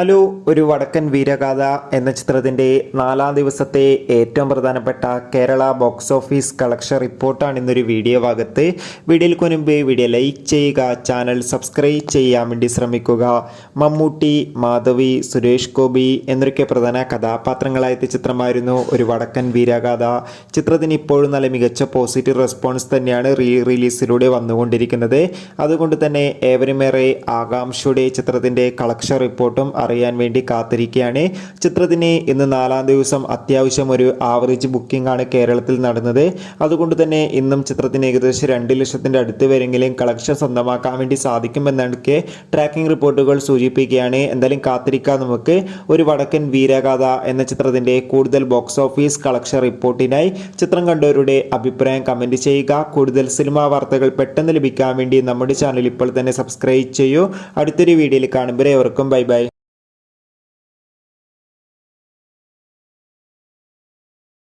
Hello ഒരു വടക്കൻ വീരഗാഥ എന്ന ചിത്രത്തിന്റെ നാലാം ദിവസത്തെ ഏറ്റവും പ്രധാനപ്പെട്ട കേരള ബോക്സ് ഓഫീസ് കളക്ഷൻ റിപ്പോർട്ടാണ് ഇന്നൊരു വീഡിയോ ഭാഗത്ത്. വീഡിയോയ്ക്ക് മുൻപ് വീഡിയോ ലൈക്ക് ചെയ്യുക ചാനൽ സബ്സ്ക്രൈബ് ചെയ്യാൻ വേണ്ടി ശ്രമിക്കുക. മമ്മൂട്ടി മാധവി സുരേഷ് ഗോപി എന്നൊക്കെ പ്രധാന കഥാപാത്രങ്ങളായ ചിത്രമായിരുന്നു ഒരു വടക്കൻ വീരഗാഥ. ചിത്രത്തിന് ഇപ്പോഴും നല്ല മികച്ച പോസിറ്റീവ് റെസ്പോൺസ് തന്നെയാണ് റീ റിലീസിലൂടെ വന്നുകൊണ്ടിരിക്കുന്നത്. അതുകൊണ്ട് തന്നെ ഏവരുമേറെ ആകാംക്ഷയുടെ ചിത്രത്തിന്റെ കളക്ഷൻ റിപ്പോർട്ടും അറിയാൻ വേണ്ടി കാത്തിരിക്കുകയാണ്. ചിത്രത്തിന് ഇന്ന് നാലാം ദിവസം അത്യാവശ്യം ഒരു ആവറേജ് ബുക്കിംഗ് ആണ് കേരളത്തിൽ നടന്നത്. അതുകൊണ്ട് തന്നെ ഇന്നും ചിത്രത്തിന് ഏകദേശം രണ്ട് ലക്ഷത്തിന്റെ അടുത്ത് വരെങ്കിലും കളക്ഷൻ സ്വന്തമാക്കാൻ വേണ്ടി സാധിക്കുമെന്നൊക്കെ ട്രാക്കിംഗ് റിപ്പോർട്ടുകൾ സൂചിപ്പിക്കുകയാണ്. എന്തായാലും കാത്തിരിക്കാം നമുക്ക്. ഒരു വടക്കൻ വീരഗാഥ എന്ന ചിത്രത്തിന്റെ കൂടുതൽ ബോക്സ് ഓഫീസ് കളക്ഷൻ റിപ്പോർട്ടിനായി ചിത്രം കണ്ടവരുടെ അഭിപ്രായം കമന്റ് ചെയ്യുക. കൂടുതൽ സിനിമാ വാർത്തകൾ പെട്ടെന്ന് ലഭിക്കാൻ വേണ്ടി നമ്മുടെ ചാനൽ ഇപ്പോൾ തന്നെ സബ്സ്ക്രൈബ് ചെയ്യൂ. അടുത്തൊരു വീഡിയോയിൽ കാണുമ്പോൾ അവർക്കും ബൈ ബൈ